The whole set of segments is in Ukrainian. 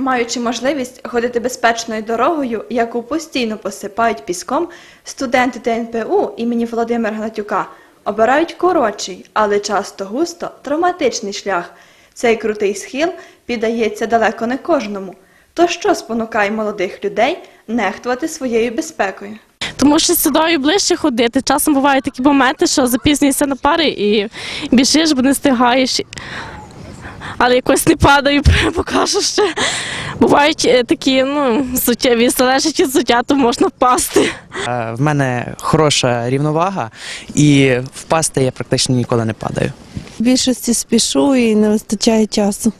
Маючи можливість ходити безпечною дорогою, яку постійно посипають піском, студенти ТНПУ імені Володимира Гнатюка обирають коротший, але часто густо травматичний шлях. Цей крутий схил піддається далеко не кожному. То що спонукає молодих людей нехтувати своєю безпекою? Тому що сюди ближче ходити. Часом бувають такі моменти, що запізнюєшся на пари і біжиш, бо не встигаєш. Але якось не падаю, покажу ще. Бувають е, такі, ну, суттєві, залежить від суття, то можна впасти. Е, В мене хороша рівновага, і впасти я практично ніколи не падаю. В більшості спішу і не вистачає часу.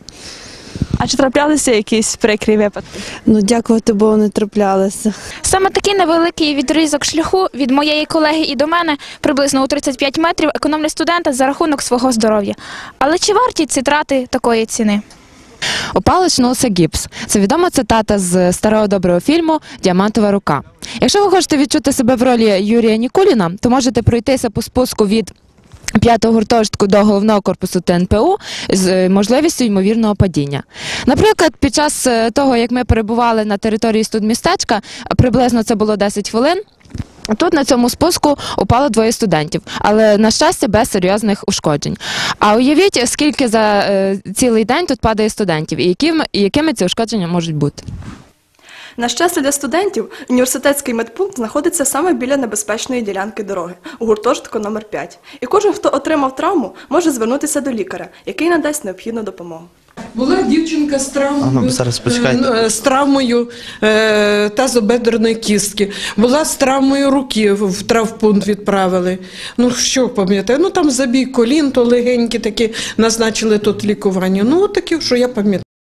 А чи траплялися якісь прикрі випадки? Ну, дякувати Богу, не траплялися. Саме такий невеликий відрізок шляху від моєї колеги і до мене приблизно у 35 метрів економлять студента за рахунок свого здоров'я. Але чи варті ці трати такої ціни? Опал очнувся гіпс. Це відома цитата з старого доброго фільму Діамантова рука. Якщо ви хочете відчути себе в ролі Юрія Нікуліна, то можете пройтися по спуску від п'ятого гуртожитку до головного корпусу ТНПУ з е, можливістю ймовірного падіння. Наприклад, під час е, того, як ми перебували на території студмістечка, приблизно це було 10 хвилин. Тут на цьому спуску упало двоє студентів, але на щастя без серйозних ушкоджень. А уявіть, скільки за е, цілий день тут падає студентів, і якими, і якими ці ушкодження можуть бути. На щастя для студентів, університетський медпункт знаходиться саме біля небезпечної ділянки дороги у гуртожитку номер 5 І кожен, хто отримав травму, може звернутися до лікаря, який надасть необхідну допомогу. Була дівчинка з травмою, А ну, зараз е, з травмою е, тазобедреної кістки. Була з травмою руки в травпункт відправили. Ну що пам'ятаю? Ну там забій колін, то легенькі такі назначили тут лікування. Ну от такі, що я пам'ятаю.